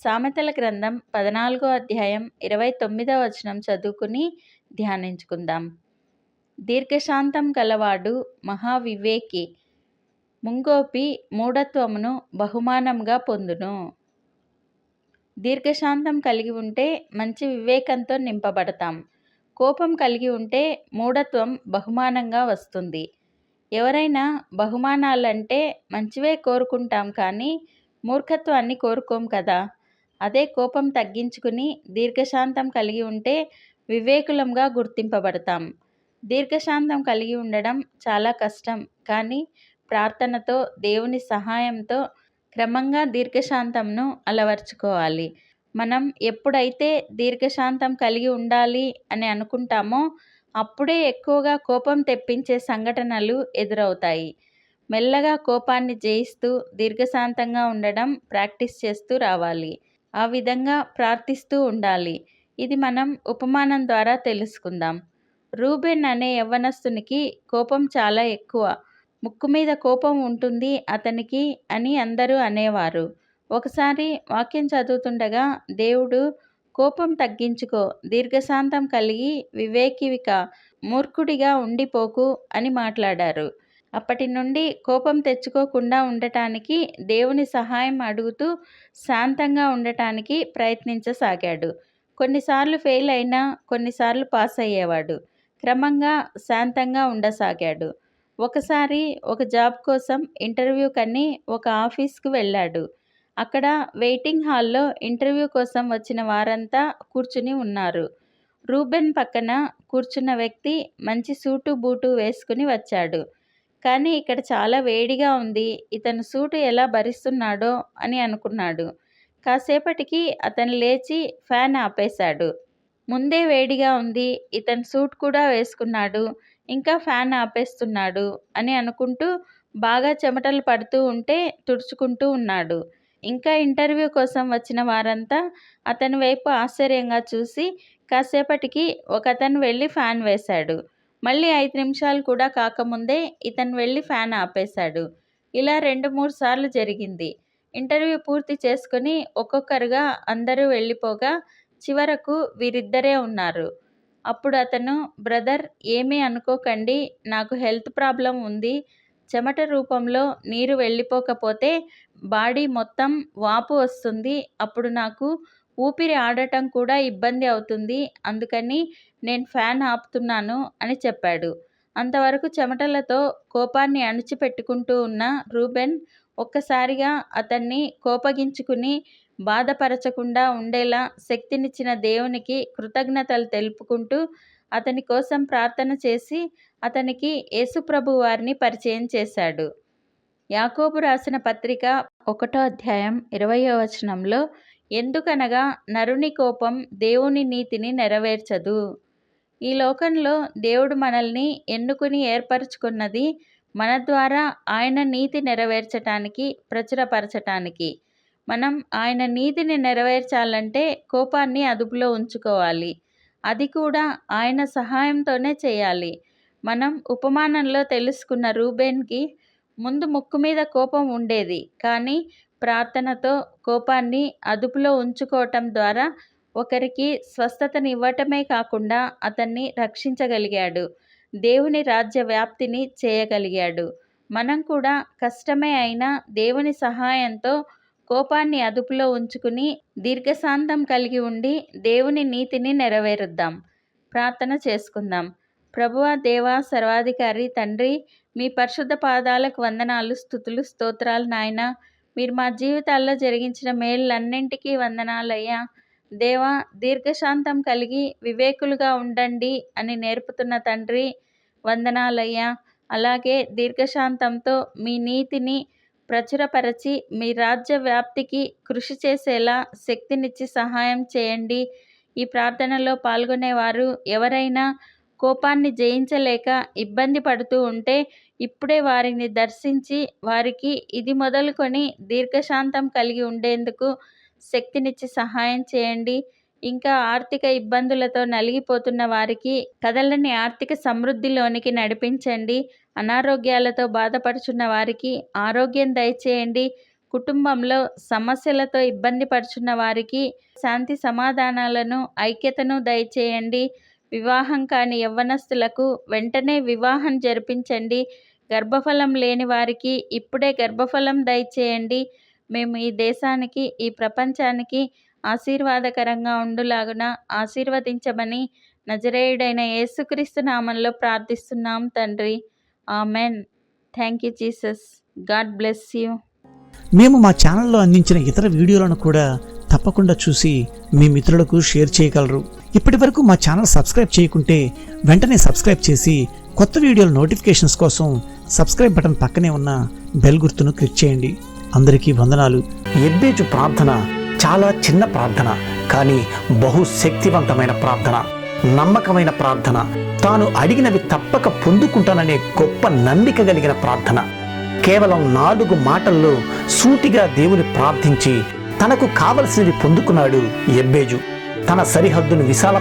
సామెతల గ్రంథం పద్నాలుగో అధ్యాయం ఇరవై తొమ్మిదవ వచనం చదువుకుని ధ్యానించుకుందాం. దీర్ఘశాంతం గలవాడు మహావివేకి ముంగోపి మూఢత్వమును బహుమానంగా పొందును. దీర్ఘశాంతం కలిగి ఉంటే మంచి వివేకంతో నింపబడతాం. కోపం కలిగి ఉంటే మూఢత్వం బహుమానంగా వస్తుంది. ఎవరైనా బహుమానాలంటే మంచివే కోరుకుంటాం కానీ మూర్ఖత్వాన్ని కోరుకోం కదా. అదే కోపం తగ్గించుకుని దీర్ఘశాంతం కలిగి ఉంటే వివేకులంగా గుర్తింపబడతాం. దీర్ఘశాంతం కలిగి ఉండడం చాలా కష్టం. కానీ ప్రార్థనతో దేవుని సహాయంతో క్రమంగా దీర్ఘశాంతంను అలవర్చుకోవాలి. మనం ఎప్పుడైతే దీర్ఘశాంతం కలిగి ఉండాలి అని అనుకుంటామో అప్పుడే ఎక్కువగా కోపం తెప్పించే సంఘటనలు ఎదురవుతాయి. మెల్లగా కోపాన్ని జయిస్తూ దీర్ఘశాంతంగా ఉండడం ప్రాక్టీస్ చేస్తూ రావాలి. ఆ విధంగా ప్రార్థిస్తూ ఉండాలి. ఇది మనం ఉపమానం ద్వారా తెలుసుకుందాం. రూబెన్ అనే యవ్వనస్తునికి కోపం చాలా ఎక్కువ. ముక్కు మీద కోపం ఉంటుంది అతనికి అని అందరూ అనేవారు. ఒకసారి వాక్యం చదువుతుండగా దేవుడు కోపం తగ్గించుకో దీర్ఘశాంతం కలిగి వివేకివిక మూర్ఖుడిగా ఉండిపోకు అని మాట్లాడారు. అప్పటి నుండి కోపం తెచ్చుకోకుండా ఉండటానికి దేవుని సహాయం అడుగుతూ శాంతంగా ఉండటానికి ప్రయత్నించసాగాడు. కొన్నిసార్లు ఫెయిల్ అయినా కొన్నిసార్లు పాస్ అయ్యేవాడు. క్రమంగా శాంతంగా ఉండసాగాడు. ఒకసారి ఒక జాబ్ కోసం ఇంటర్వ్యూ కని ఒక ఆఫీస్కు వెళ్ళాడు. అక్కడ వెయిటింగ్ హాల్లో ఇంటర్వ్యూ కోసం వచ్చిన వారంతా కూర్చుని ఉన్నారు. రూబెన్ పక్కన కూర్చున్న వ్యక్తి మంచి సూటు బూటు వేసుకుని వచ్చాడు. కానీ ఇక్కడ చాలా వేడిగా ఉంది. ఇతను సూటు ఎలా భరిస్తున్నాడో అని అనుకున్నాడు. కాసేపటికి అతను లేచి ఫ్యాన్ ఆపేశాడు. ముందే వేడిగా ఉంది. ఇతను సూట్ కూడా వేసుకున్నాడు. ఇంకా ఫ్యాన్ ఆపేస్తున్నాడు అని అనుకుంటూ బాగా చెమటలు పడుతూ ఉంటే తుడుచుకుంటూ ఉన్నాడు. ఇంకా ఇంటర్వ్యూ కోసం వచ్చిన వారంతా అతని వైపు ఆశ్చర్యంగా చూసి కాసేపటికి ఒక అతను వెళ్ళి ఫ్యాన్ వేశాడు. మళ్ళీ ఐదు నిమిషాలు కూడా కాకముందే ఇతను వెళ్ళి ఫ్యాన్ ఆపేశాడు. ఇలా రెండు మూడు సార్లు జరిగింది. ఇంటర్వ్యూ పూర్తి చేసుకొని ఒక్కొక్కరుగా అందరూ వెళ్ళిపోగా చివరకు వీరిద్దరే ఉన్నారు. అప్పుడు అతను బ్రదర్ ఏమీ అనుకోకండి నాకు హెల్త్ ప్రాబ్లం ఉంది. చెమట రూపంలో నీరు వెళ్ళిపోకపోతే బాడీ మొత్తం వాపు వస్తుంది. అప్పుడు నాకు ఊపిరి ఆడటం కూడా ఇబ్బంది అవుతుంది. అందుకని నేను ఫ్యాన్ ఆపుతున్నాను అని చెప్పాడు. అంతవరకు చెమటలతో కోపాన్ని అణిచిపెట్టుకుంటూ ఉన్న రూబెన్ ఒక్కసారిగా అతన్ని కోపగించుకుని బాధపరచకుండా ఉండేలా శక్తినిచ్చిన దేవునికి కృతజ్ఞతలు తెలుపుకుంటూ అతని కోసం ప్రార్థన చేసి అతనికి యేసుప్రభు వారిని పరిచయం చేశాడు. యాకోబు రాసిన పత్రిక ఒకటో అధ్యాయం ఇరవయో వచనంలో ఎందుకనగా నరుని కోపం దేవుని నీతిని నెరవేర్చదు. ఈ లోకంలో దేవుడు మనల్ని ఎన్నుకుని ఏర్పరచుకున్నది మన ద్వారా ఆయన నీతి నెరవేర్చటానికి ప్రచురపరచటానికి. మనం ఆయన నీతిని నెరవేర్చాలంటే కోపాన్ని అదుపులో ఉంచుకోవాలి. అది కూడా ఆయన సహాయంతోనే చేయాలి. మనం ఉపమానంలో తెలుసుకున్న రూబేన్కి ముందు ముక్కు మీద కోపం ఉండేది. కానీ ప్రార్థనతో కోపాన్ని అదుపులో ఉంచుకోవటం ద్వారా ఒకరికి స్వస్థతనివ్వటమే కాకుండా అతన్ని రక్షించగలిగాడు. దేవుని రాజ్య వ్యాప్తిని చేయగలిగాడు. మనం కూడా కష్టమే అయినా దేవుని సహాయంతో కోపాన్ని అదుపులో ఉంచుకుని దీర్ఘశాంతం కలిగి ఉండి దేవుని నీతిని నెరవేరుద్దాం. ప్రార్థన చేసుకుందాం. ప్రభువ దేవా సర్వాధికారి తండ్రి మీ పరిశుద్ధ పాదాలకు వందనాలు స్థుతులు స్తోత్రాలు నాయనా. మీరు మా జీవితాల్లో జరిగించిన మేళ్ళన్నింటికీ వందనాలయ్యా. దేవా దీర్ఘశాంతం కలిగి వివేకులుగా ఉండండి అని నేర్పుతున్న తండ్రి వందనాలయ్యా. అలాగే దీర్ఘశాంతంతో మీ నీతిని ప్రచురపరచి మీ రాజ్య వ్యాప్తికి కృషి చేసేలా శక్తినిచ్చి సహాయం చేయండి. ఈ ప్రార్థనలో పాల్గొనేవారు ఎవరైనా కోపాన్ని జయించలేక ఇబ్బంది పడుతూ ఉంటే ఇప్పుడే వారిని దర్శించి వారికి ఇది మొదలుకొని దీర్ఘశాంతం కలిగి ఉండేందుకు శక్తినిచ్చి సహాయం చేయండి. ఇంకా ఆర్థిక ఇబ్బందులతో నలిగిపోతున్న వారికి కథలని ఆర్థిక సమృద్ధిలోనికి నడిపించండి. అనారోగ్యాలతో బాధపడుచున్న వారికి ఆరోగ్యం దయచేయండి. కుటుంబంలో సమస్యలతో ఇబ్బంది పడుచున్న వారికి శాంతి సమాధానాలను ఐక్యతను దయచేయండి. వివాహం కాని యవ్వనస్తులకు వెంటనే వివాహం జరిపించండి. గర్భఫలం లేని వారికి ఇప్పుడే గర్భఫలం దయచేయండి. మేము ఈ దేశానికి ఈ ప్రపంచానికి ఆశీర్వాదకరంగా ఉండులాగున ఆశీర్వదించమని నజరేయుడైన యేసుక్రీస్తు నామంలో ప్రార్థిస్తున్నాం తండ్రి. Amen. Thank you Jesus. God bless you. మేము మా ఛానల్లో అందించిన ఇతర వీడియోలను కూడా తప్పకుండా చూసి మీ మిత్రులకు షేర్ చేయగలరు. ఇప్పటి వరకు మా ఛానల్ సబ్స్క్రైబ్ చేయకుంటే వెంటనే సబ్స్క్రైబ్ చేసి కొత్త వీడియోల నోటిఫికేషన్స్ కోసం సబ్స్క్రైబ్ బటన్ పక్కనే ఉన్న బెల్ గుర్తును క్లిక్ చేయండి. అందరికీ వందనాలు. ఎబ్బేజు ప్రార్థన చాలా చిన్న ప్రార్థన కానీ బహు శక్తివంతమైన ప్రార్థన నమ్మకమైన ప్రార్థన. తాను అడిగినవి తప్పక పొందుకుంటాననే గొప్ప నమ్మిక కలిగిన ప్రార్థన. కేవలం నాలుగు మాటల్లో సూటిగా దేవుని ప్రార్థించి తనకు కావలసినది పొందుకున్నాడు ఎబ్బేజు. తన సరిహద్దును విశాల